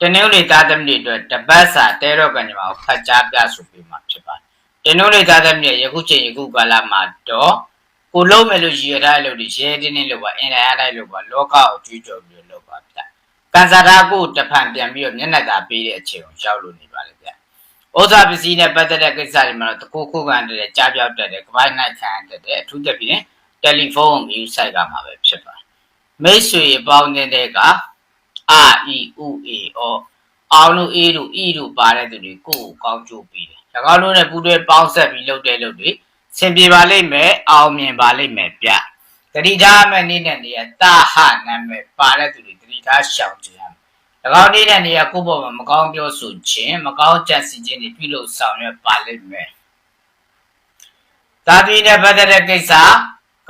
တနင်္ဂနွေသားသမီးတွေအတွက်တပတ်စာတဲတော့ကညမှာကိုဖတ်ကြားပြဆိုပေးမှာဖြစ်ပါတယ်တနင်္ဂနွေသားသမီးတွေယခုချိန်ယခုကာလမှာတော့ကိုလုံးမယ်လို့ရည်ရထားတဲ့လူတွေရဲတင်းတင်းလို့ပါအင်တာရတိုင်းလို့ပါလောကကိုကြွေးကြော်ပြီးလို့ပါဗျကန်စာတာကိုတဖန်ပြန်ပြီးတော့မျက်နှာသာပေးတဲ့အချိန်ကိုရောက်လို့နေပါလေဗျဩဇာပစ္စည်းနဲ့ပတ်သက်တဲ့ကိစ္စတွေမှာတော့တကူခုခံတဲ့ကြားပြောက်တဲ့ကပိုင်းနိုင်ခံတဲ့အထူးသဖြင့်တယ်လီဖုန်းကိုယူဆိုင်ကမှာပဲဖြစ်ပါတယ်မိတ်ဆွေပေါင်းတဲ့က အာအီဥအေအောအောင်လို့အေးတို့ဤတို့ပါတဲ့သူတွေကိုယ်ကိုကောင်းကျိုးပြီးတယ်။၎င်းတို့နဲ့ပူးတွဲပေါင်းဆက်ပြီးလုပ်တဲ့လုပ်တွေဆင်ပြေပါလိမ့်မယ်အောင်မြင်ပါလိမ့်မယ်ဗျ။တတိထားမဲ့နေ့နဲ့နေရတာဟနာမည်ပါတဲ့သူတွေတတိထားရှောင်ကြရမယ်။၎င်းနေ့နဲ့နေရကိုယ့်ဘောမှာမကောင်းပြောဆိုခြင်းမကောင်းကြံစည်ခြင်းတွေပြုလုပ်ဆောင်ရွက်ပါလိမ့်မယ်။သာသီနဲ့ပတ်သက်တဲ့ကိစ္စ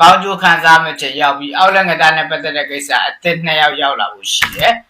ကောင်းကျိုးခံစားမဲ့ချက်ရောက်ပြီးအောက်လက်ငတာနဲ့ပတ်သက်တဲ့ကိစ္စအသစ်နှစ်ယောက်ရောက်လာဖို့ရှိတယ်။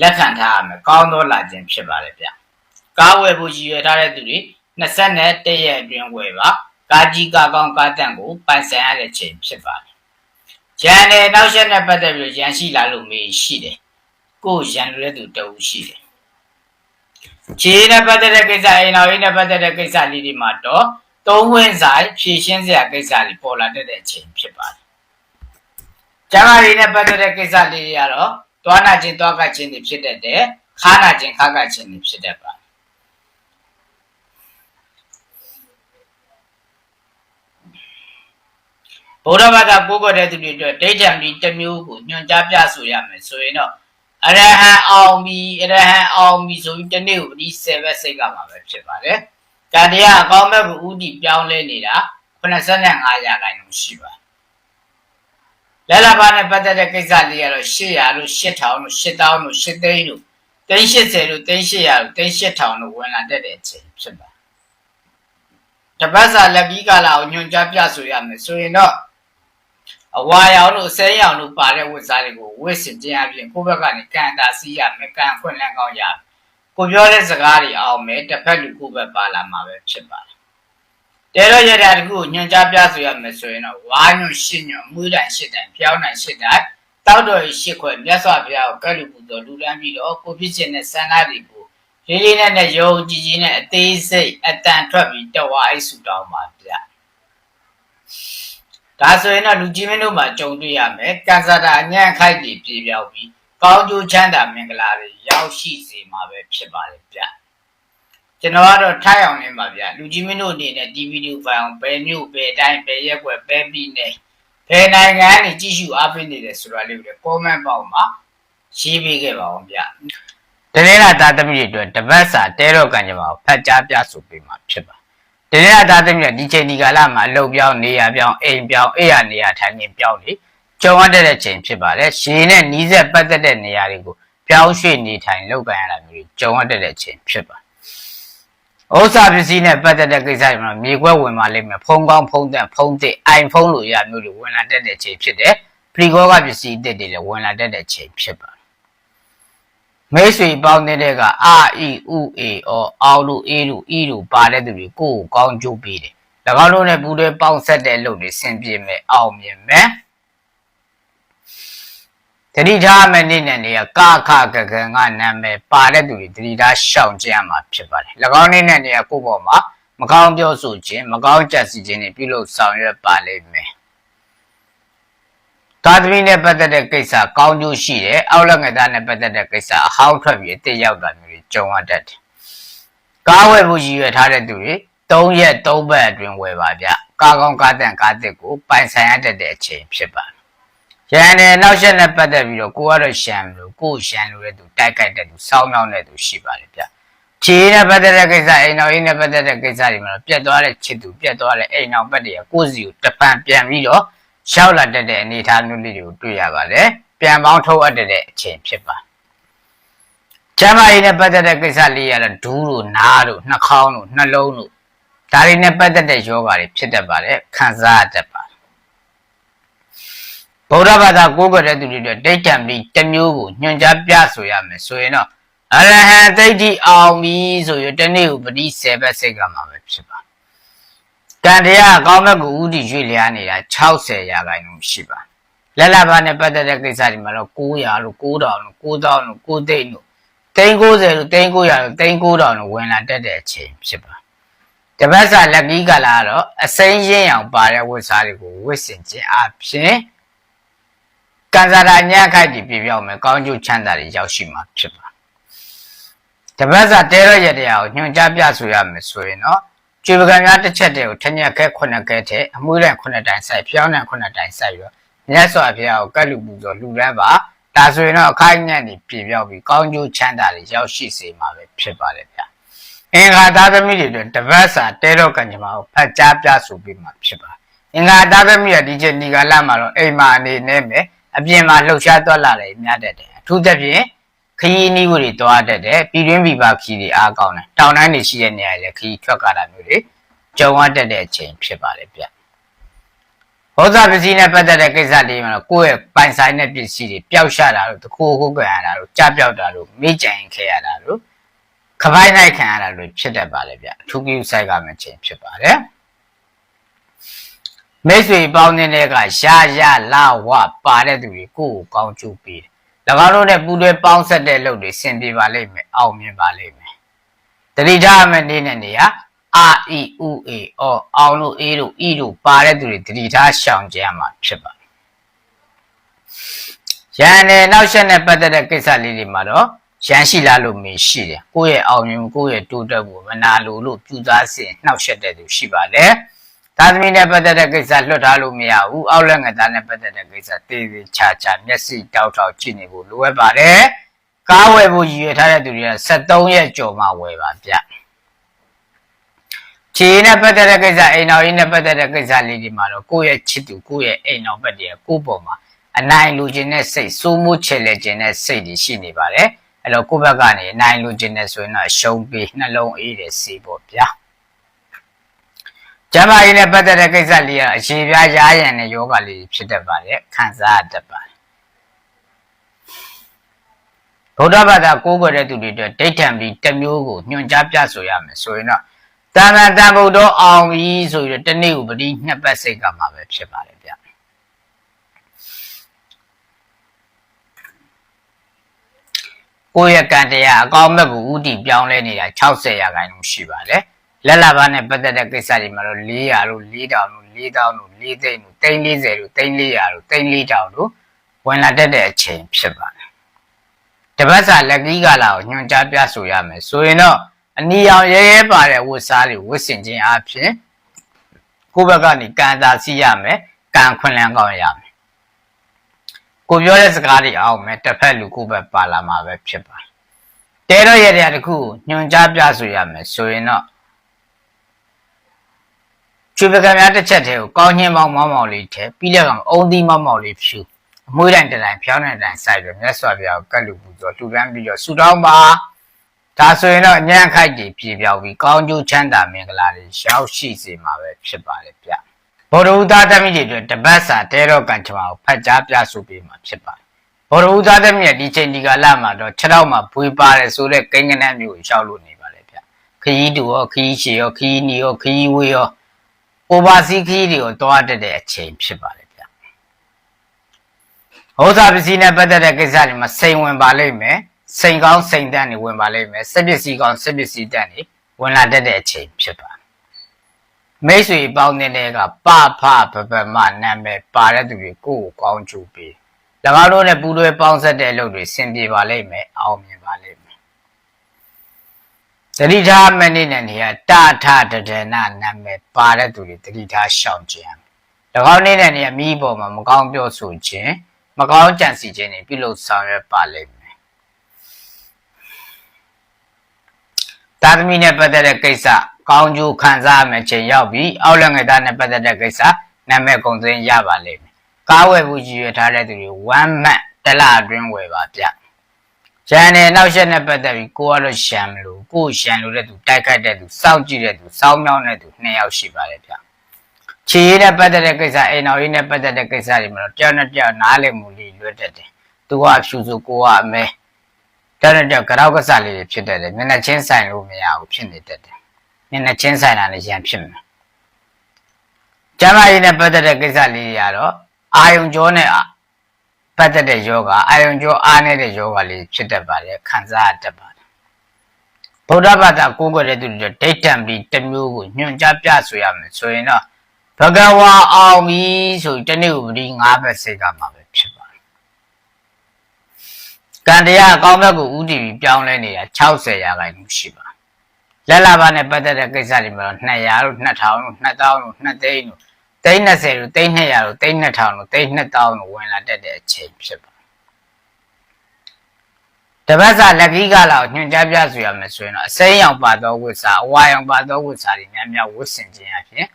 လက်ခံထားရမယ်ကောင်းသောလာခြင်းဖြစ်ပါလေဗျ။ကားဝယ်ဖို့ရည်ရွယ်ထားတဲ့သူတွေ21ရက်အတွင်းဝယ်ပါကားကြီးကားကောင်းကားတန့်ကိုပိုင်ဆိုင်ရတဲ့ချိန်ဖြစ်ပါတယ်။ရန်နဲ့နောက်ဆက်နဲ့ပတ်သက်ပြီးရန်ရှိလာလို့မေးရှိတယ်။ကိုယ်ရန်လို့တဲ့သူတအူရှိတယ်။ခြေနဲ့ပတ်သက်တဲ့ကိစ္စအိမ်တော်ရေးနဲ့ပတ်သက်တဲ့ကိစ္စလေးတွေမှာတော့သုံးဝင်ဆိုင်ဖြည့်ရှင်းစရာကိစ္စတွေပေါ်လာတဲ့အချိန်ဖြစ်ပါတယ်။ကျမ်းမာရေးနဲ့ပတ်သက်တဲ့ကိစ္စလေးတွေကတော့ တွားနာခြင်းတွားကခြင်းတွေဖြစ်တတ်တယ်။ခါနာခြင်းခါကခြင်းတွေဖြစ်တတ်ပါတယ်။ဗုဒ္ဓဘာသာကိုးကွယ်တဲ့သူတွေအတွက်ဒိဋ္ဌံပြီးတစ်မျိုးကိုညွှန်ကြားပြဆိုရမယ်ဆိုရင်တော့အရဟံအောင်ပြီအရဟံအောင်ပြီဆိုပြီးတနေ့ကိုဒီ7ဘက်စိတ်ကမှာပဲဖြစ်ပါတယ်။ကံတရားအကောင်းဘက်ကိုဥတီပြောင်းလဲနေတာ85ရာခိုင်နှုန်းရှိပါ တယ်။လဲလာပါနဲ့ပတ်သက်တဲ့ကိစ္စလေးကတော့800လို့8000လို့8000လို့8သိန်းလို့380လို့3800လို့38000လို့ဝင်လာတတ်တဲ့အချိန်ဖြစ်ပါတယ်။တပတ်စာလက်ပြီးကာလာကိုညွှန်ကြားပြဆိုရမယ်ဆိုရင်တော့အဝါရောင်လို့ဆဲရောင်လို့ပါတဲ့ဝတ်စားတွေကိုဝတ်ဆင်ခြင်းအပြင်ကိုယ့်ဘက်ကနေကန်တာစီးရမယ်ကန်ခွင့်လန်းကောင်းရမယ်ကိုပြောတဲ့စကားတွေအောင်မယ်တစ်ဖက်လူကိုယ့်ဘက်ပါလာမှာပဲဖြစ်ပါတယ် တဲတော့ရတာတခုကိုညွှန်ကြားပြဆိုရမယ်ဆိုရင်တော့ဝါညွှန်ရှင်းညွှန်မွေးတိုင်ရှစ်တိုင်ပြောင်းတိုင်ရှစ်တိုင်တောက်တော်ရရှစ်ခွဲမြတ်စွာဘုရားကိုကဲ့လူပူတော်လူလန်းပြီးတော့ကိုဖြစ်ခြင်းနဲ့စံကားတွေကိုလေးလေးနဲ့နဲ့ယုံကြည်ခြင်းနဲ့အသေးစိတ်အတန်ထွက်ပြီးတဝါအိဆူတောင်းပါဗျာဒါဆိုရင်တော့လူကြီးမင်းတို့မှာကြုံတွေ့ရမယ်ကံစားတာအညံ့ခိုက်တွေပြေပြောက်ပြီးကောင်းကျိုးချမ်းသာမင်္ဂလာတွေရောက်ရှိစေမှာပဲဖြစ်ပါလေဗျ ကျွန်တော်ကတော့ထိုက်အောင်နေပါဗျလူကြီးမင်းတို့အနေနဲ့ဒီဗီဒီယိုဖိုင်အောင်ဘယ်မျိုးဘယ်တိုင်းဘယ်ရက်ွယ်ဘယ်ပြည်နယ်ဘယ်နိုင်ငံနေကြည့်ရှုအားပေးနေတယ်ဆိုတာလေးကို comment ပေါက်မှာရေးပေးခဲ့ပါအောင်ဗျတနေ့လာသားသမီးတွေအတွက်တပတ်စာတဲတော့ကံကြပါဖတ်ကြားပြဆိုပေးမှာဖြစ်ပါတနေ့လာသားသမီးကဒီချိန်ဒီကာလမှာအလုပ်ပြောင်းနေရပြောင်းအိမ်ပြောင်းအိမ်ရနေရထိုင်နေပြောင်းနေကြုံရတဲ့ချိန်ဖြစ်ပါတယ်။ရှင်နဲ့နီးစပ်ပတ်သက်တဲ့နေရာတွေကိုပြောင်းရွှေ့နေထိုင်လောက်ကန်ရတာမျိုးတွေကြုံရတဲ့ချိန်ဖြစ်ပါတယ်။ ဥစ္စာပစ္စည်းနဲ့ပတ်သက်တဲ့ကိစ္စတွေမှာမြေခွဲဝင်ပါလိမ့်မယ်။ဖုန်းကောင်းဖုန်းသက်ဖုန်းသစ် iPhone လိုရမျိုးတွေဝင်လာတတ်တဲ့ချိန်ဖြစ်တယ်။ပလီကောကပစ္စည်းအသစ်တွေလည်းဝင်လာတတ်တဲ့ချိန်ဖြစ်ပါတယ်။မိတ်ဆွေပေါင်းတဲ့ကအာအီဥအေအောအောက်လူအေးလူဤလူပါတဲ့သူတွေကိုယ်ကိုကောင်းကျိုးပေးတယ်။၎င်းတို့နဲ့ပူးတွဲပေါင်းဆက်တဲ့လုပ်တွေဆင်ပြေမယ်အောင်မြင်မယ်။ တတိထားမဲ့နေ့နဲ့နေရကခကကံကနာမည်ပါတဲ့သူတွေတတိထားရှောင်ကြရမှာဖြစ်ပါတယ်။၎င်းနေ့နဲ့နေရကိုယ့်ဘောမှာမကောင်းပြောဆိုခြင်းမကောင်းကြံစည်ခြင်းတွေပြုလုပ်ဆောင်ရွက်ပါလိမ့်မယ်။သာသမီနဲ့ပတ်သက်တဲ့ကိစ္စကောင်းကျိုးရှိတယ်။အောက်လက်ငသားနဲ့ပတ်သက်တဲ့ကိစ္စအဟောင်းထွက်ပြီးအစ်စ်ရောက်တာမျိုးတွေကြုံရတတ်တယ်။ကားဝယ်ဖို့ရည်ရွယ်ထားတဲ့သူတွေ၃ရက်၃ပတ်အတွင်းဝယ်ပါဗျ။ကားကောင်းကားတန်ကားတစ်ကိုပိုင်ဆိုင်ရတတ်တဲ့အချိန်ဖြစ်ပါတယ် ရန်နဲ့နောက်ဆက်နဲ့ပတ်သက်ပြီးတော့ကိုကတော့ရှန်လို့ကိုရှန်လို့တဲ့သူတိုက်ခိုက်တဲ့သူစောင်းမြောင်းတဲ့သူရှိပါတယ်ဗျခြေနဲ့ပတ်သက်တဲ့ကိစ္စအိမ်တော်ရင်းနဲ့ပတ်သက်တဲ့ကိစ္စတွေမှာတော့ပြတ်သွားတဲ့ချစ်သူပြတ်သွားတဲ့အိမ်တော်ပတ်တွေကကိုစီကိုတပံပြန်ပြီးတော့ရှောက်လာတတ်တဲ့အနေအထားမျိုးလေးတွေကိုတွေ့ရပါတယ်ပြန်ပေါင်းထုတ်အပ်တဲ့အချိန်ဖြစ်ပါကျမ်းမာရေးနဲ့ပတ်သက်တဲ့ကိစ္စလေးရတော့ဒူးတို့နားတို့နှာခေါင်းတို့နှလုံးတို့ဒါတွေနဲ့ပတ်သက်တဲ့ယောဂါတွေဖြစ်တတ်ပါတယ်ခံစားရတတ်ပါ ဗုဒ္ဓဘာသာကိုးကွယ်တဲ့သူတွေအတွက်ဒိဋ္ဌံပြီးတစ်မျိုးကိုညွှန်ကြားပြဆိုရမယ်ဆိုရင်တော့အရဟံသိဋ္ဌိအောင်ပြီဆိုရတနေ့ကိုပတိ10ဘက်စိတ်ကမှာပဲဖြစ်ပါကံတရားအကောင်းဘက်ကိုဥတီရွေ့လျားနေတာ60ရာခိုင်နှုန်းရှိပါလက်လဘာနဲ့ပတ်သက်တဲ့ကိစ္စတွေမှာတော့900လို့9000လို့9000လို့9သိန်းလို့390လို့390လို့39000လို့ဝင်လာတတ်တဲ့အချိန်ဖြစ်ပါတပတ်စာလက်ကြီးကလာတော့အစိမ်းရင်းအောင်ပါတဲ့ဝတ်စားတွေကိုဝတ်ဆင်ခြင်းအပြင် ကံစားတာညံ့ခိုက်ပြီးပြပြောင်းမယ်ကောင်းကျိုးချမ်းသာတွေရောက်ရှိမှာဖြစ်ပါတပတ်စာတဲရရတရားကိုညွှန်ကြားပြဆိုရမယ်ဆိုရင်တော့ကျွေပကံများတစ်ချက်တည်းကိုထညက်ခဲခုနှစ်ခဲထဲအမွှေးတဲ့ခုနှစ်တိုင်ဆိုင်ဖျောင်းတဲ့ခုနှစ်တိုင်ဆိုင်ပြီးတော့မြတ်စွာဘုရားကိုကတ်လူပူဇော်လူရန်ပါဒါဆိုရင်တော့အခိုင်အမြတ်နေပြပြောက်ပြီးကောင်းကျိုးချမ်းသာတွေရောက်ရှိစေမှာပဲဖြစ်ပါတယ်ဗျာအင်္ဂါသားသမီးတွေအတွက်တပတ်စာတဲတော့ကံကြမ္မာကိုဖတ်ကြားပြဆိုပြီးမှဖြစ်ပါအင်္ဂါသားသမီးရဲ့ဒီချိန်ဒီကာလမှာတော့အိမ်မှာအနေနဲ့ပဲ အပြင်မှာလှုပ်ရှားသွားလာတယ်များတတ်တယ်အထူးသဖြင့်ခရီးနီးဝတွေသွားတတ်တယ်ပြည်တွင်းပြည်ပခရီးတွေအားကောင်းတယ်တောင်တိုင်းတွေရှိတဲ့နေရာတွေလည်းခရီးထွက်ကြတာမျိုးတွေကြုံရတတ်တဲ့အချိန်ဖြစ်ပါတယ်ဗျဘောဇပစ္စည်းနဲ့ပတ်သက်တဲ့ကိစ္စလေးမှာတော့ကိုယ့်ရဲ့ပိုင်ဆိုင်တဲ့ပစ္စည်းတွေပျောက်ရှာတာလို့တခုခုကြရတာလို့ကြားပြောက်တာလို့မိကြင်ခဲ့ရတာလို့ခပိုင်းလိုက်ခံရတာလို့ဖြစ်တတ်ပါလေဗျအထူးကိစ္စကမှချိန်ဖြစ်ပါတယ် မိတ်ဆွေပေါင်းတဲ့ကရှားရလာဝပါတဲ့သူတွေကိုယ့်ကိုကောင်းကျိုးပေးတယ်၎င်းတို့နဲ့ပူးတွဲပေါင်းဆက်တဲ့လုပ်တွေဆင်ပြေပါလိမ့်မယ်အောင်မြင်ပါလိမ့်မယ်တတိထားမယ်နေနဲ့နေရအာအီဥအေအောအောင်လို့အေးလို့ဤလို့ပါတဲ့သူတွေတတိထားရှောင်ကြရမှာဖြစ်ပါတယ်ရန်နဲ့နောက်ဆက်နဲ့ပတ်သက်တဲ့ကိစ္စလေးတွေမှာတော့ရန်ရှိလာလို့မေရှိတယ်ကိုယ့်ရဲ့အောင်မြင်မှုကိုယ့်ရဲ့တိုးတက်မှုမနာလိုလို့ပြူသားစင်နှောက်ယှက်တဲ့သူရှိပါတယ် သာသမီနဲ့ပတ်သက်တဲ့ကိစ္စလွတ်ထားလို့မရဘူးအောက်လက်ငသားနဲ့ပတ်သက်တဲ့ကိစ္စတေးသေးချာချာမျက်စိတောက်တောက်ကြည့်နေဖို့လိုအပ်ပါတယ်ကားဝယ်ဖို့ရည်ရွယ်ထားတဲ့သူတွေက73ရက်ကြော်မှဝယ်ပါဗျခြေနဲ့ပတ်သက်တဲ့ကိစ္စအိမ်တော်ကြီးနဲ့ပတ်သက်တဲ့ကိစ္စလေးဒီမှာတော့ကိုယ့်ရဲ့ချစ်သူကိုယ့်ရဲ့အိမ်တော်ဘက်တည်းကိုယ့်ပုံမှာအနိုင်လူခြင်းနဲ့စိတ်စိုးမိုးချေလေခြင်းနဲ့စိတ်တွေရှိနေပါတယ်အဲ့တော့ကိုယ့်ဘက်ကနေအနိုင်လူခြင်းနဲ့ဆိုရင်တော့ရှုံးပြီးနှလုံးအေးတယ်စီပေါ့ဗျာ ကျမကြီးနဲ့ပတ်သက်တဲ့ကိစ္စလေးကအရှိပြားရားရံတဲ့ယောဂလေးဖြစ်တတ်ပါတယ်ခံစားတတ်ပါတယ်ဗုဒ္ဓဘာသာကိုးကွယ်တဲ့သူတွေအတွက်ဒိဋ္ဌံပြီးတစ်မျိုးကိုညွှန်ကြားပြဆိုရမယ်ဆိုရင်တော့တန်ခါတန်ဖို့တော့အောင်ပြီဆိုပြီးတော့တနေ့ကိုပတိနှစ်ပတ်စိတ်ကမှာပဲဖြစ်ပါတယ်ဗျကိုယ့်ရဲ့ကံတရားအကောင်းမဲ့ကိုဥတီပြောင်းလဲနေတာ60ရာခိုင်နှုန်းရှိပါတယ် လက်လာပါနဲ့ပတ်သက်တဲ့ကိစ္စတွေမှာတော့400လို့4000လို့4000လို့4သိန်းလို့340လို့3400လို့3400လို့ဝင်လာတတ်တဲ့အချိန်ဖြစ်ပါတယ်တပတ်စာလက်ကြီးကလာကိုညွှန်ကြားပြဆိုရမယ်ဆိုရင်တော့အနီရောင်ရဲရဲပါတဲ့ဝတ်စားတွေဝတ်ဆင်ခြင်းအပြင်ကိုယ့်ဘက်ကနေကံသာစီရမယ်ကံခွင်လန်းကောင်းရမယ်ကိုပြောတဲ့စကားတွေအောင်မယ်တစ်ဖက်လူကိုယ့်ဘက်ပါလာမှာပဲဖြစ်ပါတယ်တဲတော့ရတဲ့တခုညွန်ကြားပြဆိုရမယ်ဆိုရင်တော့ ချွေပကံများတစ်ချက်တည်းကိုကောင်းချင်းမောင်းမောင်းမောင်းလေးထဲပြီးတဲ့ကောင်အုံသီးမောင်းမောင်းလေးဖြူအမွှေးတိုင်းတိုင်ဖျောင်းတဲ့တိုင်စိုက်ပြီးမြတ်စွာဘုရားကိုကတ်လူပူဇော်လှူဒန်းပြီးတော့ဆုတောင်းပါဒါဆိုရင်တော့ညံ့ခိုက်တွေပြေပြောက်ပြီးကောင်းကျိုးချမ်းသာမင်္ဂလာတွေရောက်ရှိစေမှာပဲဖြစ်ပါတယ်ဗျဗုဒ္ဓဦးသားသမီးတွေအတွက်တပတ်စာတဲတော့ကံချမကိုဖတ်ကြားပြဆိုပေးမှာဖြစ်ပါတယ်ဗုဒ္ဓဦးသားသမီးရဲ့ဒီချိန်ဒီကာလမှာတော့6တော့မှာဘွေပါတယ်ဆိုတဲ့ကိန်းကနန်းမျိုးကိုရှောက်လို့နေပါလေဗျခရီးတူရောခရီးရှည်ရောခရီးနီရောခရီးဝေးရော အိုဘာစီခရီးတွေကိုတွားတတ်တဲ့အချိန်ဖြစ်ပါတယ်ဗျဟောစာပစ္စည်းနဲ့ပတ်သက်တဲ့ကိစ္စတွေမှာစိန်ဝင်ပါလိမ့်မယ်စိန်ကောင်းစိန်တန်းတွေဝင်ပါလိမ့်မယ်စက်ပစ္စည်းကောင်းစက်ပစ္စည်းတန်းတွေဝင်လာတတ်တဲ့အချိန်ဖြစ်ပါတယ်မိတ်ဆွေပေါင်းတဲ့ကပဖပပမနာမည်ပါတဲ့သူတွေကိုကိုကောင်းချူပေး၎င်းတို့နဲ့ပူးတွဲပေါင်းဆက်တဲ့အလုပ်တွေဆင်ပြေပါလိမ့်မယ်အောင်မြင်ပါလိမ့်မယ် တတိထားမနေ့နဲ့နေရတာထတဒနာနာမည်ပါတဲ့သူတွေတတိထားရှောင်ခြင်း၎င်းနေ့နဲ့နေရမိပေါ်မှာမကောင်းပြောဆိုခြင်းမကောင်းကြံစီခြင်းတွေပြုလုပ်ဆောင်ရွက်ပါလိမ့်မယ်သာသမီနဲ့ပတ်သက်တဲ့ကိစ္စကောင်းကျိုးခံစားရမယ်ချိန်ရောက်ပြီအောက်လက်ငယ်သားနဲ့ပတ်သက်တဲ့ကိစ္စနာမည်ကုန်သွင်းရပါလိမ့်မယ်ကားဝယ်ဖို့ရည်ရွယ်ထားတဲ့သူတွေဝမ်းမှတ်တလအတွင်းဝယ်ပါဗျ ရန်နဲ့နောက်ရက်နဲ့ပတ်သက်ပြီးကိုကတော့ရှမ်းမလို့ကိုရှမ်းလို့တဲ့သူတိုက်ခိုက်တဲ့သူစောင့်ကြည့်တဲ့သူစောင်းမြောင်းတဲ့သူနှစ်ယောက်ရှိပါတယ်ဗျခြေရည်နဲ့ပတ်သက်တဲ့ကိစ္စအိမ်တော်ကြီးနဲ့ပတ်သက်တဲ့ကိစ္စတွေမှာတော့တယောက်နဲ့တယောက်နားလည်မှုလေးလွတ်တတ်တယ်သူကအဖြူဆိုကိုကအမဲတက်တဲ့ကြောက်ကရောက်ကစားလေးတွေဖြစ်တတ်တယ်မျက်နှာချင်းဆိုင်လို့မရဘူးဖြစ်နေတတ်တယ်မျက်နှာချင်းဆိုင်တာလည်းရန်ဖြစ်မယ်ကျမ်းမာရေးနဲ့ပတ်သက်တဲ့ကိစ္စလေးတွေကတော့အာယုံကြောနဲ့ ပတ်သက်တဲ့ယောဂအာယုံကြောအားနေတဲ့ယောဂလေးဖြစ်တတ်ပါတယ်ခံစားတတ်ပါတယ်ဗုဒ္ဓဘာသာကိုးကွယ်တဲ့သူတွေဒိဋ္ဌံပြီးတစ်မျိုးကိုညွှန်ကြားပြဆိုရမယ်ဆိုရင်တော့ဘဂဝါအောင်ပြီဆိုတနေ့ဥပဒီ၅ဘက်စိတ်ကမှာပဲဖြစ်ပါတယ်ကံတရားအကောင်းဘက်ကိုဥတည်ပြီးပြောင်းလဲနေတာ60ရာခိုင်နှုန်းရှိပါလက်လာပါနဲ့ပတ်သက်တဲ့ကိစ္စတွေမှာတော့200လို့2000လို့2000လို့2သိန်းလို့ သိန်း30လို့သိန်း200လို့သိန်း2000လို့သိန်း2000လို့ဝင်လာတတ်တဲ့အချိန်ဖြစ်ပါတပတ်စာလက်ကီးကလာကိုညွှန်ကြားပြဆိုရမယ်ဆိုရင်တော့အစိမ်းရောင်ပါသောဝိစာအဝါရောင်ပါသောဝိစာတွေများများဝတ်ဆင်ခြင်းအပြင်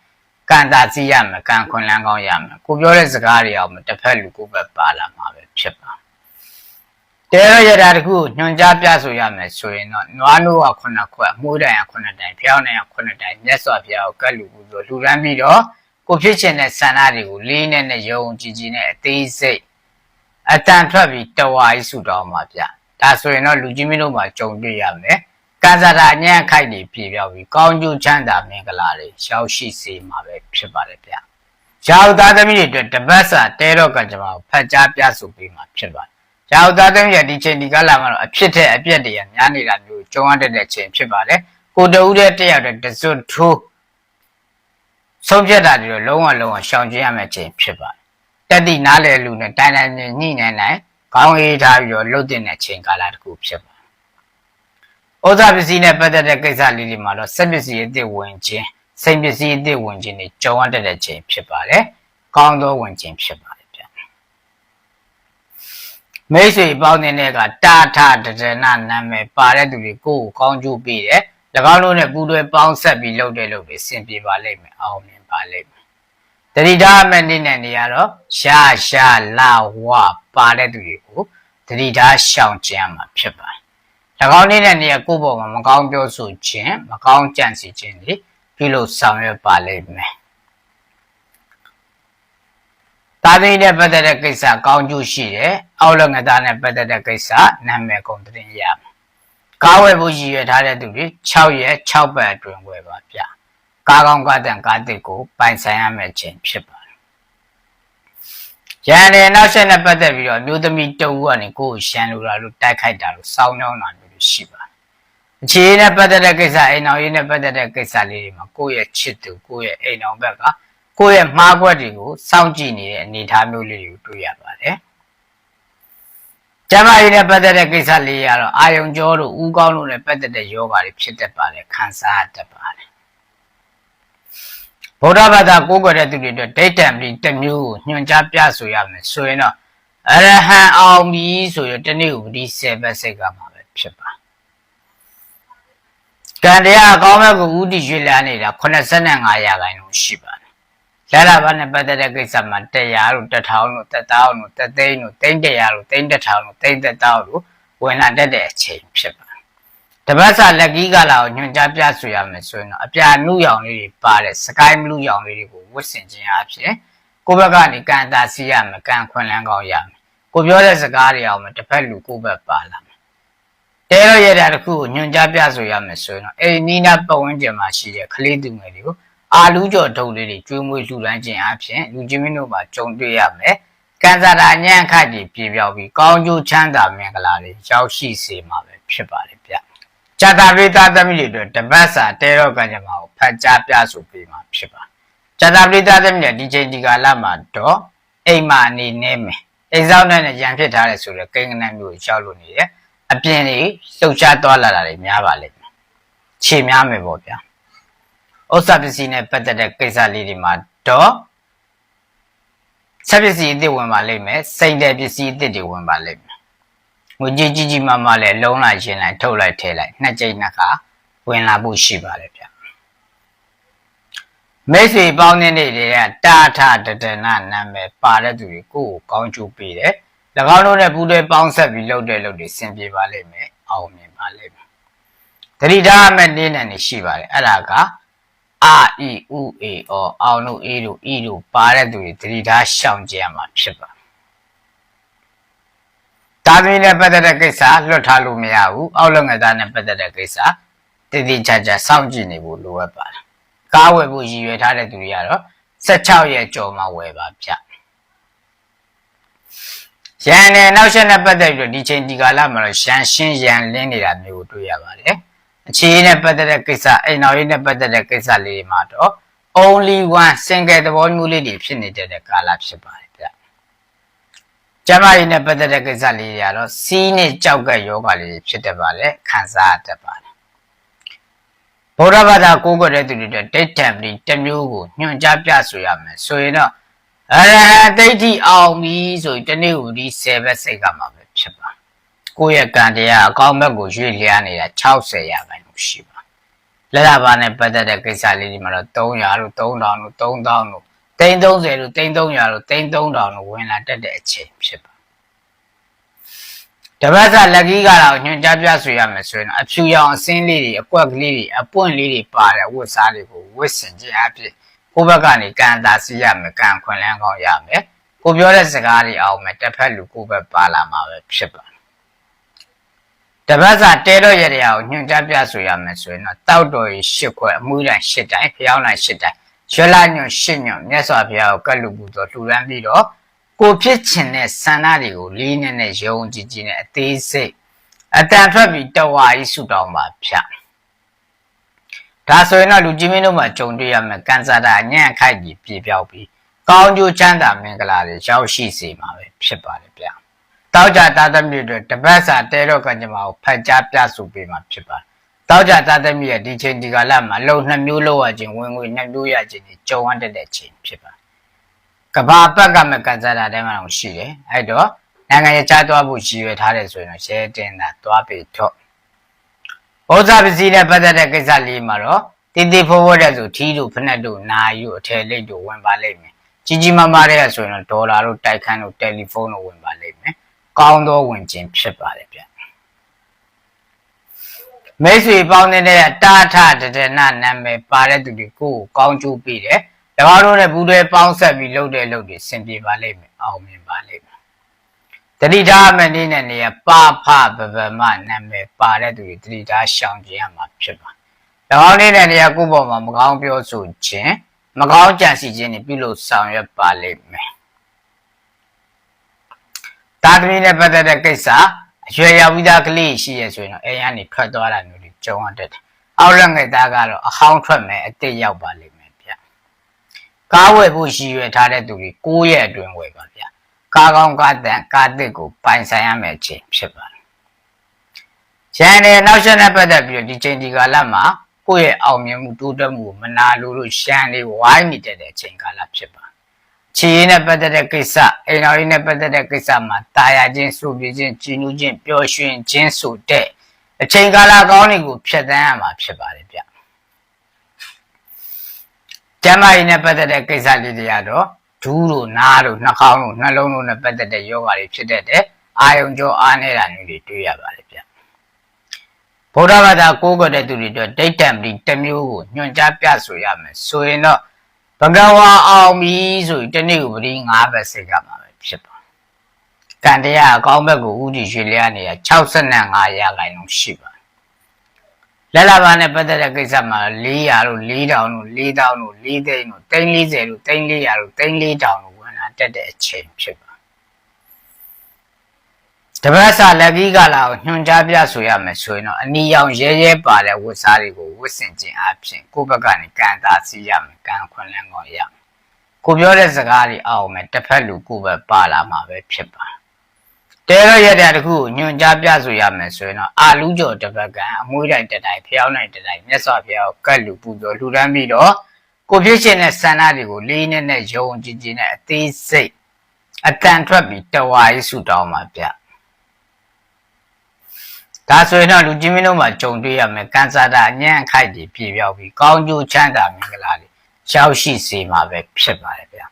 ကံတာစီရမယ်ကံခွန်လန်းကောင်းရမယ်ကိုပြောတဲ့စကားတွေအောင်တစ်ဖက်လူကိုပဲပါလာမှာပဲဖြစ်ပါတဲရရတာတခုညွှန်ကြားပြဆိုရမယ်ဆိုရင်တော့နွားနိုးကခုနှစ်ခွက်မှုတိုင်ကခုနှစ်တိုင်ဖျောင်းတိုင်ကခုနှစ်တိုင်မြတ်စွာဘုရားကိုကတ်လူဘူးဆိုလှူဒန်းပြီးတော့ ကိုဖြစ်ချင်တဲ့ဆန္ဒတွေကိုလေးနဲ့နဲ့ယုံကြည်ကြည်နဲ့အသေးစိတ်အတန်ထွက်ပြီးတဝါကြီးဆူတောင်းပါဗျဒါဆိုရင်တော့လူကြီးမင်းတို့မှာကြုံတွေ့ရမယ်ကံစားတာအညံ့ခိုက်တွေပြေပြောက်ပြီးကောင်းကျိုးချမ်းသာမင်္ဂလာတွေရှောက်ရှိစေမှာပဲဖြစ်ပါတယ်ဗျ။ရာဟုသားသမီးတွေအတွက်တပတ်စာတဲတော့ကံကြမ္မာကိုဖတ်ကြားပြဆိုပေးမှာဖြစ်ပါတယ်။ရာဟုသားသမီးရဲ့ဒီချိန်ဒီကလာမှာတော့အဖြစ်တဲ့အပြက်တွေများနေတာမျိုးကြုံရတဲ့ချိန်ဖြစ်ပါတယ်။ကိုတူတဲ့တယောက်တဲ့တစွတ်ထိုး ဆုံးဖြတ်တာတွေတော့လုံးဝလုံးဝရှောင်ကျဉ်ရမယ့်ချိန်ဖြစ်ပါတယ်။တက်တိနားလေလူနဲ့တိုင်းတိုင်းညှိနှိုင်းနိုင်ခေါင်းအေးထားပြီးတော့လှုပ်တဲ့ချိန်ကာလတစ်ခုဖြစ်ပါတယ်။ဩဇာပစ္စည်းနဲ့ပတ်သက်တဲ့ကိစ္စလေးတွေမှာတော့စက်ပစ္စည်းအသစ်ဝင်ခြင်းစိတ်ပစ္စည်းအသစ်ဝင်ခြင်းတွေကြုံရတဲ့ချိန်ဖြစ်ပါတယ်။ကောင်းသောဝင်ခြင်းဖြစ်ပါတယ်ဗျ။မိတ်ဆွေပေါင်းတဲ့ကတာထတဒနာနာမည်ပါတဲ့သူတွေကိုယ်ကိုကောင်းကျိုးပေးတယ်။၎င်းတို့နဲ့ပူးတွဲပေါင်းဆက်ပြီးလုပ်တဲ့လုပ်တွေစင်ပြေပါလိမ့်မယ်အောင်မြင် ပါလိမ့်မယ်တတိထားမဲ့နေ့နဲ့နေရတော့ရှာရှာလာဝပါတဲ့သူတွေကိုတတိထားရှောင်ကျဉ်မှာဖြစ်ပါတယ်။၎င်းနေ့နဲ့နေရကိုယ့်ဘောမှာမကောင်းပြောဆိုခြင်းမကောင်းကြံစီခြင်းတွေပြုလုပ်ဆောင်ရွက်ပါလိမ့်မယ်။တာသိနဲ့ပတ်သက်တဲ့ကိစ္စကောင်းကျိုးရှိတယ်။အောက်လငသားနဲ့ပတ်သက်တဲ့ကိစ္စနာမည်ကုန်တင်ရမယ်။ကားဝယ်ဖို့ရည်ရွယ်ထားတဲ့သူတွေ6ရက်6ပတ်အတွင်းဝယ်ပါဗျာ။ ကားကောင်းကားတန်ကားတစ်ကိုပိုင်ဆိုင်ရမယ့်ခြင်းဖြစ်ပါတယ်။ရန်တယ်နောက်ဆက်နဲ့ပတ်သက်ပြီးတော့မျိုးသမီးတဦးကနေကိုယ်ကိုရှမ်းလိုတာလို့တိုက်ခိုက်တာလို့စောင်းနှောင်းတာမျိုးရှိပါတယ်။အခြေအနေနဲ့ပတ်သက်တဲ့ကိစ္စအိမ်အောင်ရေးနဲ့ပတ်သက်တဲ့ကိစ္စလေးတွေမှာကိုယ့်ရဲ့ချစ်သူကိုယ့်ရဲ့အိမ်အောင်ဘက်ကကိုယ့်ရဲ့မှားကွက်တွေကိုစောင့်ကြည့်နေတဲ့အနေအထားမျိုးလေးတွေကိုတွေ့ရပါတယ်။ကျမကြီးနဲ့ပတ်သက်တဲ့ကိစ္စလေးရတော့အာယုံကြောတို့ဥကောင်းတို့နဲ့ပတ်သက်တဲ့ယောဂါတွေဖြစ်တတ်ပါတယ်ခံစားတတ်ပါတယ် ဗုဒ္ဓဘာသာကိုးကွယ်တဲ့သူတွေအတွက်ဒိဋ္ဌံပြီးတစ်မျိုးကိုညွှန်ကြားပြဆိုရမယ်ဆိုရင်တော့အရဟံအောင်ပြီဆိုရတနေ့ဥပဒီ7ဘက်စိတ်ကမှာပဲဖြစ်ပါကံတရားအကောင်းဘက်ကိုဥတည်ရွေ့လာနေတာ85ရာခိုင်နှုန်းရှိပါတယ်လာလာဘာနဲ့ပတ်သက်တဲ့ကိစ္စမှာ100လို့1000လို့1000လို့3သိန်းလို့300လို့3000လို့3000လို့ဝင်လာတတ်တဲ့အချိန်ဖြစ်ပါ တပတ်စာလက်ကီးကလာကိုညွှန်ကြားပြဆွေရမယ်ဆိုရင်တော့အပြာနုရောင်လေးတွေပါတဲ့စကိုင်းဘလူးရောင်လေးတွေကိုဝတ်ဆင်ခြင်းအဖြစ်ကိုဘက်ကနေကန်တာစီရမယ်ကန်ခွန်လန်းကောင်းရမယ်ကိုပြောတဲ့စကားတွေအောင်မယ်တစ်ဖက်လူကိုဘက်ပါလာမယ်တဲရရတာတစ်ခုကိုညွှန်ကြားပြဆွေရမယ်ဆိုရင်တော့အဲ့နီးနားပတ်ဝန်းကျင်မှာရှိတဲ့ကလေးသူငယ်တွေကိုအာလူးကြော်ထုပ်လေးတွေကျွေးမွေးလှူဒန်းခြင်းအဖြစ်လူချင်းမင်းတို့မှာကြုံတွေ့ရမယ်ကန်စာတာညံ့ခတ်ကြီးပြေပြောက်ပြီးကောင်းကျိုးချမ်းသာမင်္ဂလာတွေရောက်ရှိစေမှာပဲဖြစ်ပါတယ်ဗျ ဇာတာပိသားသမီးတွေအတွက်တပတ်စာတဲတော့ကံကြမ္မာကိုဖတ်ကြားပြဆိုပေးမှာဖြစ်ပါဇာတာပိသားသမီးတွေဒီချိန်ဒီကာလမှာတော့အိမ်မှာအနေနဲ့မယ်အိမ်ဆောင်နဲ့ရန်ဖြစ်ထားတဲ့ဆိုတော့ကိန်းကနန်းမျိုးကိုရောက်လို့နေတယ်အပြင်တွေလှုပ်ရှားသွားလာတာတွေများပါလိမ့်မယ်ခြေများမယ်ပေါ့ဗျာဥစ္စာပစ္စည်းနဲ့ပတ်သက်တဲ့ကိစ္စလေးတွေမှာတော့ဆက်ပစ္စည်းအစ်စ်ဝင်ပါလိမ့်မယ်စိန်တဲ့ပစ္စည်းအစ်စ်တွေဝင်ပါလိမ့်မယ် ငွေကြီးကြီးကြီးမားမားလဲလုံးလိုက်ရှင်းလိုက်ထုတ်လိုက်ထဲလိုက်နှစ်ကြိမ်နှစ်ခါဝင်လာဖို့ရှိပါတယ်ဗျမိတ်ဆွေပေါင်းတဲ့နေ့တွေကတာထတတနာနာမည်ပါတဲ့သူတွေကိုကိုကောင်းကျိုးပေးတယ်၎င်းတို့နဲ့ပူးတွဲပေါင်းဆက်ပြီးလုပ်တဲ့လုပ်တွေဆင်ပြေပါလိမ့်မယ်အောင်မြင်ပါလိမ့်မယ်တတိထားမဲ့နေ့နဲ့နေရှိပါတယ်အဲ့ဒါကအာအီဥအေအောအောင်တို့အေးတို့ဤတို့ပါတဲ့သူတွေတတိထားရှောင်ကြရမှာဖြစ်ပါ တာသမီနဲ့ပတ်သက်တဲ့ကိစ္စလွတ်ထားလို့မရဘူးအောက်လုပ်ငယ်သားနဲ့ပတ်သက်တဲ့ကိစ္စတည်တည်ချာချာစောင့်ကြည့်နေဖို့လိုအပ်ပါတယ်ကားဝယ်ဖို့ရည်ရွယ်ထားတဲ့သူတွေကတော့16ရက်ကျော်မှဝယ်ပါဗျရန်နဲ့နောက်ဆက်နဲ့ပတ်သက်ပြီးတော့ဒီချိန်ဒီကာလမှာတော့ရန်ရှင်းရန်လင်းနေတာမျိုးကိုတွေ့ရပါတယ်အခြေအနေနဲ့ပတ်သက်တဲ့ကိစ္စအိမ်တော်ရေးနဲ့ပတ်သက်တဲ့ကိစ္စလေးတွေမှာတော့ only one single သဘောမျိုးလေးတွေဖြစ်နေတဲ့ကာလဖြစ်ပါတယ်ဗျ။ ကျမကြီးနဲ့ပတ်သက်တဲ့ကိစ္စလေးတွေကတော့စီးနဲ့ကြောက်ကယောဂလေးတွေဖြစ်တတ်ပါလေခံစားတတ်ပါတယ်။ဗုဒ္ဓဘာသာကိုးကွယ်တဲ့သူတွေအတွက်ဒိဋ္ဌံပတိတစ်မျိုးကိုညွှန်ကြားပြဆိုရမယ်ဆိုရင်တော့အရဟတဒိဋ္ဌိအောင်ပြီဆိုရင်တနေ့ဥဒီ7ဘက်စိတ်ကမှာပဲဖြစ်ပါကိုယ့်ရဲ့ကံတရားအကောင်းဘက်ကိုရွေ့လျားနေတာ60ရာခိုင်နှုန်းရှိပါလက်လာပါနဲ့ပတ်သက်တဲ့ကိစ္စလေးဒီမှာတော့300လို့3000လို့3000လို့ 330လို့330လို့33000လို့ဝင်လာတတ်တဲ့အချိန်ဖြစ်ပါတပတ်စလက်ကြီးကတော့ညွှန်ကြားပြဆိုရမယ်ဆိုရင်အဖြူရောင်အစင်းလေးတွေအကွက်ကလေးတွေအပွင့်လေးတွေပါတဲ့ဝတ်စားတွေကိုဝတ်ဆင်ခြင်းအဖြစ်ကိုယ့်ဘက်ကနေကံသာစီရမယ်ကံခွန်လန်းကောင်းရမယ်ကိုပြောတဲ့စကားတွေအောင်မယ်တစ်ဖက်လူကိုယ့်ဘက်ပါလာမှာပဲဖြစ်ပါတပတ်စာတဲတော့ရတဲ့အောင်ညွှန်ကြားပြဆိုရမယ်ဆိုရင်တော့တောက်တော်ရရှစ်ခွဲအမှုတိုင်းရှစ်တိုင်းဖျောင်းတိုင်းရှစ်တိုင်း ရွှေလာညွန့်ရှစ်ညွန့်မြတ်စွာဘုရားကိုကတ်လူပူတော်လှူဒန်းပြီးတော့ကိုဖြစ်ချင်တဲ့ဆန္ဒတွေကိုလေးနဲ့နဲ့ယုံကြည်ကြည်နဲ့အသေးစိတ်အတန်ထွက်ပြီးတဝါကြီးဆူတောင်းပါဗျာဒါဆိုရင်တော့လူကြီးမင်းတို့မှာကြုံတွေ့ရမယ်ကန်ဆာတာညံ့ခိုက်ကြီးပြေပြောက်ပြီးကောင်းကျိုးချမ်းသာမင်္ဂလာတွေရောက်ရှိစေမှာပဲဖြစ်ပါတယ်ဗျာတောက်ကြတာသမီးတို့တပတ်စာတဲတော့ကညမကိုဖတ်ကြားပြဆိုပေးမှာဖြစ်ပါတယ် တောက်ကြတာသမီးရဲ့ဒီချိန်ဒီကာလမှာလုံနှစ်မျိုးလောက်ရခြင်းဝင်ငွေနှစ်မျိုးရခြင်းတွေကြုံရတဲ့ချိန်ဖြစ်ပါတယ်ကဘာပတ်ကမကန်ဆာတာတဲမှာတော့ရှိတယ်အဲ့တော့နိုင်ငံရေးချသွားဖို့ရည်ရွယ်ထားတယ်ဆိုရင်တော့ရှဲတင်တာသွားပြီးတော့ဩဇာပစ္စည်းနဲ့ပတ်သက်တဲ့ကိစ္စလေးမှာတော့တီတီဖိုးဖိုးတဲ့ဆိုထီးတို့ဖက်နဲ့တို့နာယူအထည်လိတ်တို့ဝင်ပါလိမ့်မယ်ကြီးကြီးမားမားတဲ့ဆိုရင်တော့ဒေါ်လာတို့တိုက်ခန်းတို့တယ်လီဖုန်းတို့ဝင်ပါလိမ့်မယ်ကောင်းသောဝင်ခြင်းဖြစ်ပါတယ်ဗျ မိတ်ဆွေပေါင်းတဲ့တာထတတနာနာမည်ပါတဲ့သူတွေကိုကောင်းကျိုးပေးတယ်။ဒါတို့နဲ့ဘူးတွေပေါင်းဆက်ပြီးလုပ်တဲ့လုပ်တွေဆင်ပြေပါလိမ့်မယ်။အောင်မြင်ပါလိမ့်မယ်။တတိထားမနေနဲ့နေရပါဖပပမနာမည်ပါတဲ့သူတွေတတိထားရှောင်ကျင်ရမှာဖြစ်ပါ။ဒါအောင်နေတဲ့နေရာကိုယ့်ဘောမှာမကောင်းပြောဆိုခြင်းမကောင်းကြံစီခြင်းတွေပြုလို့ဆောင်ရွက်ပါလိမ့်မယ်။တာသမီနဲ့ပတ်သက်တဲ့ကိစ္စ အရွယ်ရောက်ပြီးသားကလေးရှိရဆိုရင်တော့အဲရနေထွက်သွားတာမျိုးတွေကြုံရတတ်တယ်။အောက်လက်ငယ်သားကတော့အဟောင်းထွက်မယ်အတိတ်ရောက်ပါလိမ့်မယ်ဗျ။ကားဝယ်ဖို့ရည်ရွယ်ထားတဲ့သူတွေကိုယ့်ရဲ့အတွင်းဝယ်ပါဗျ။ကားကောင်းကားတန်ကားတစ်ကိုပိုင်ဆိုင်ရမယ်အချိန်ဖြစ်ပါတယ်။ကျန်တဲ့နောက်ဆက်နဲ့ပတ်သက်ပြီးတော့ဒီချိန်ဒီကာလမှာကိုယ့်ရဲ့အောင်မြင်မှုတိုးတက်မှုကိုမနာလိုလို့ရှမ်းလေးဝိုင်းနေတဲ့အချိန်ကာလဖြစ်ပါ ချီရင်းနဲ့ပတ်သက်တဲ့ကိစ္စအိမ်တော်ရင်းနဲ့ပတ်သက်တဲ့ကိစ္စမှာတာယာခြင်းစုပြခြင်းကြည်နူးခြင်းပျော်ရွှင်ခြင်းဆိုတဲ့အချိန်ကာလကောင်းတွေကိုဖြတ်သန်းရမှာဖြစ်ပါတယ်ဗျကျမ်းမာရေးနဲ့ပတ်သက်တဲ့ကိစ္စလေးတွေကတော့ဒူးတို့နားတို့နှာခေါင်းတို့နှလုံးတို့နဲ့ပတ်သက်တဲ့ယောဂါတွေဖြစ်တဲ့တဲ့အာယုံကြောအားနေတာမျိုးတွေတွေ့ရပါတယ်ဗျဗုဒ္ဓဘာသာကိုးကွယ်တဲ့သူတွေအတွက်ဒိဋ္ဌံပတိတစ်မျိုးကိုညွှန်ကြားပြဆိုရမယ်ဆိုရင်တော့ ဘဂဝါအောင်ပြီဆိုရင်တနေ့ကိုပတိ9ဘက်စိတ်ကမှာပဲဖြစ်ပါကံတရားအကောင်းဘက်ကိုဥတီရွှေလျားနေတာ65ရာခိုင်နှုန်းရှိပါလက်လာပါနဲ့ပတ်သက်တဲ့ကိစ္စမှာ400လို့4000လို့4000လို့4သိန်းလို့340လို့340လို့34000လို့ဝင်လာတက်တဲ့အချိန်ဖြစ်ပါ တပတ်စာလက်ကြီးကလာကိုညွှန်ကြားပြဆိုရမယ်ဆိုရင်တော့အနီရောင်ရဲရဲပါတဲ့ဝတ်စားတွေကိုဝတ်ဆင်ခြင်းအပြင်ကိုယ့်ဘက်ကနေကံသာစီရမယ်ကံခွန်လန်းကောရမယ်ကိုပြောတဲ့စကားတွေအောင်မယ်တစ်ဖက်လူကိုယ့်ဘက်ပါလာမှာပဲဖြစ်ပါတဲရရတဲ့တခုကိုညွှန်ကြားပြဆိုရမယ်ဆိုရင်တော့အာလူးကျော်တစ်ပတ်ကအမွှေးတိုင်းတစ်တိုင်းဖျောင်းတိုင်းတစ်တိုင်းမြတ်စွာဘုရားကိုကတ်လူပူဇော်လှူဒန်းပြီးတော့ကိုဖြစ်ရှင်တဲ့ဆန္ဒတွေကိုလေးနဲ့နဲ့ယုံကြည်ကြည်နဲ့အသေးစိတ်အတန်ထွက်ပြီးတဝါရေးဆူတောင်းပါဗျ ဒါဆိုရင်တော့လူကြီးမင်းတို့မှာကြုံတွေ့ရမယ်ကန်ဆာတာအညံ့ခိုက်ကြီးပြေပြောက်ပြီးကောင်းကျိုးချမ်းသာမင်္ဂလာတွေရောက်ရှိစေမှာပဲဖြစ်ပါတယ်ဗျာ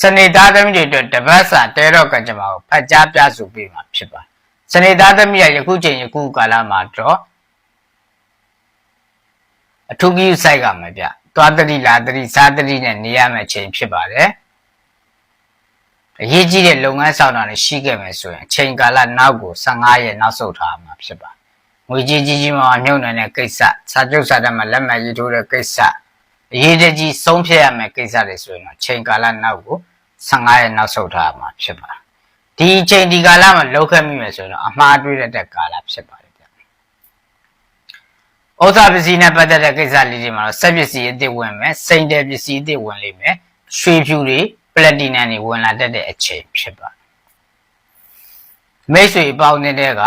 စနေသားသမီးတွေအတွက်တပတ်စာတဲတော့ကကြမ္မာကိုဖတ်ကြားပြဆိုပေးမှာဖြစ်ပါတယ်စနေသားသမီးရယခုချိန်ယခုကာလမှာတော့အထူးကြီးစိုက်ကမယ်ဗျသွားတတိလာတတိစားတတိနဲ့နေရမယ့်ချိန်ဖြစ်ပါတယ် အရေးကြီးတဲ့လုပ်ငန်းဆောင်တာတွေရှိခဲ့မယ်ဆိုရင်အချိန်ကာလနောက်ကို15ရက်နောက်ဆုတ်ထားမှာဖြစ်ပါငွေကြီးကြီးကြီးမှာမြုပ်နေတဲ့ကိစ္စစာချုပ်စာတမ်းမှာလက်မှတ်ရေးထိုးတဲ့ကိစ္စအရေးကြီးဆုံးဖြတ်ရမယ့်ကိစ္စတွေဆိုရင်တော့ချိန်ကာလနောက်ကို15ရက်နောက်ဆုတ်ထားမှာဖြစ်ပါဒီချိန်ဒီကာလမှာလောက်ခဲ့မိမယ်ဆိုရင်တော့အမှားတွေးတဲ့ကာလဖြစ်ပါတယ်ဗျဥစ္စာပစ္စည်းနဲ့ပတ်သက်တဲ့ကိစ္စလေးတွေမှာတော့စက်ပစ္စည်းအသစ်ဝင်မယ်စိန်တယ်ပစ္စည်းအသစ်ဝင်လိမ့်မယ်ရွှေဖြူတွေ ပလက်တီနမ်တွေဝင်လာတတ်တဲ့အချိန်ဖြစ်ပါတယ်မိတ်ဆွေအပေါင်းအသင်းတွေက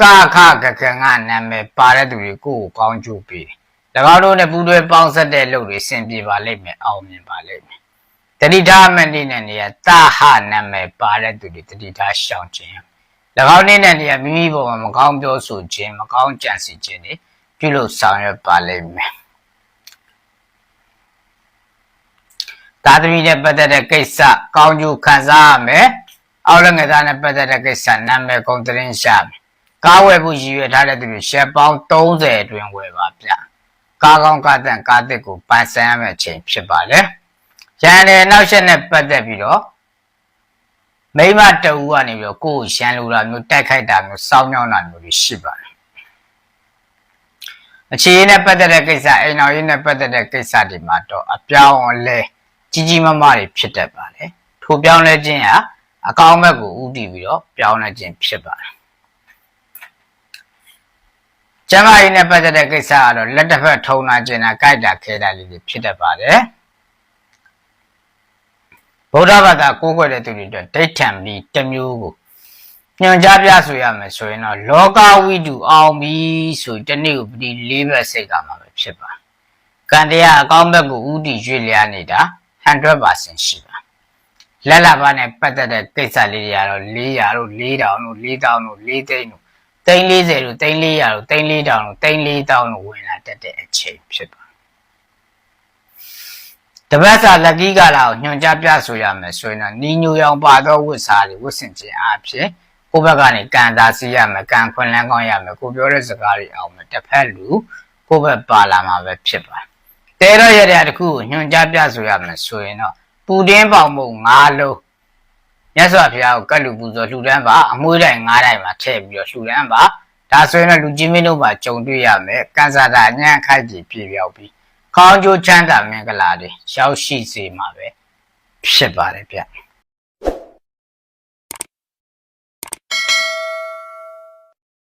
ကာခကကံကနာမည်ပါတဲ့သူတွေကိုယ့်ကိုကောင်းကျိုးပေးတယ်၎င်းတို့နဲ့ပူးတွဲပေါင်းဆက်တဲ့လုပ်တွေဆင်ပြေပါလိမ့်မယ်အောင်မြင်ပါလိမ့်မယ်တတိထားမနေနဲ့နေရတာဟနာမည်ပါတဲ့သူတွေတတိထားရှောင်ခြင်း၎င်းနေနဲ့နေရမိမိပေါ်မှာမကောင်းပြောဆိုခြင်းမကောင်းကြံစီခြင်းတွေပြုလုပ်ဆောင်ရွက်ပါလိမ့်မယ် သာသမီနဲ့ပတ်သက်တဲ့ကိစ္စကောင်းကျိုးခံစားရမယ်အောက်လက်ငယ်သားနဲ့ပတ်သက်တဲ့ကိစ္စနာမည်ကုန်သတင်းရှာမယ်ကားဝယ်ဖို့ရည်ရွယ်ထားတဲ့သူတွေရှယ်ပေါင်း30အတွင်းဝယ်ပါဗျကားကောင်းကားတန်ကားသစ်ကိုပိုင်ဆိုင်ရမယ့်အချိန်ဖြစ်ပါလေရန်တယ်နောက်ဆက်နဲ့ပတ်သက်ပြီးတော့မိမတအူကနေပြီးတော့ကိုယ်ကိုရန်လိုတာမျိုးတိုက်ခိုက်တာမျိုးစောင်းမြောင်းတာမျိုးတွေရှိပါတယ်အခြေအနေနဲ့ပတ်သက်တဲ့ကိစ္စအိမ်တော်ရေးနဲ့ပတ်သက်တဲ့ကိစ္စတွေမှာတော့အပြောင်းအလဲ ကြီးကြီးမားမားတွေဖြစ်တတ်ပါတယ်ထိုပြောင်းလဲခြင်းဟာအကောင်းဘက်ကိုဥတည်ပြီးတော့ပြောင်းလဲခြင်းဖြစ်ပါတယ်ကျမကြီးနဲ့ပတ်သက်တဲ့ကိစ္စကတော့လက်တစ်ဖက်ထုံနာကျင်တာကြိုက်တာခဲတာလေးတွေဖြစ်တတ်ပါတယ်ဗုဒ္ဓဘာသာကိုးကွယ်တဲ့သူတွေအတွက်ဒိဋ္ဌံပြီးတစ်မျိုးကိုညွန်ကြားပြဆိုရမယ်ဆိုရင်တော့လောကဝိတုအောင်ပြီဆိုတနေ့ကိုဒီလေးဘက်စိတ်ကမှာပဲဖြစ်ပါကံတရားအကောင်းဘက်ကိုဥတည်ရွေ့လျားနေတာ 100%ရှိပါလက်လာပါနဲ့ပတ်သက်တဲ့ကိစ္စလေးတွေကတော့400တို့4000တို့4000တို့4သိန်းတို့သိန်း40တို့သိန်း400တို့သိန်း4000တို့သိန်း4000တို့ဝင်လာတတ်တဲ့အချိန်ဖြစ်ပါတပတ်စာလက်ကီးကလာကိုညွှန်ကြားပြဆိုရမယ်ဆိုရင်တော့နီညိုရောင်ပါသောဝတ်စားတွေဝတ်ဆင်ခြင်းအဖြစ်ကိုယ့်ဘက်ကနေကန်သားစီရမယ်ကန်ခွန်လန်းကောင်းရမယ်ကိုပြောတဲ့စကားတွေအောင်မယ်တစ်ဖက်လူကိုယ့်ဘက်ပါလာမှာပဲဖြစ်ပါတဲ တော့ရတဲ့တခုကိုညွှန်ကြားပြဆိုရမယ်ဆိုရင်တော့ပူတင်းပေါင်မုံ၅လုံးမြတ်စွာဘုရားကိုကတ်လူပူဇော်လှူဒန်းပါအမွှေးတိုင်၅တိုင်မှာထည့်ပြီးတော့လှူဒန်းပါဒါဆိုရင်တော့လူကြီးမင်းတို့မှာကြုံတွေ့ရမယ်ကန်စာတာညံ့ခိုက်ကြီးပြည့်ပြောက်ပြီးကောင်းကျိုးချမ်းသာမင်္ဂလာတွေရောက်ရှိစေမှာပဲဖြစ်ပါတယ်ဗျ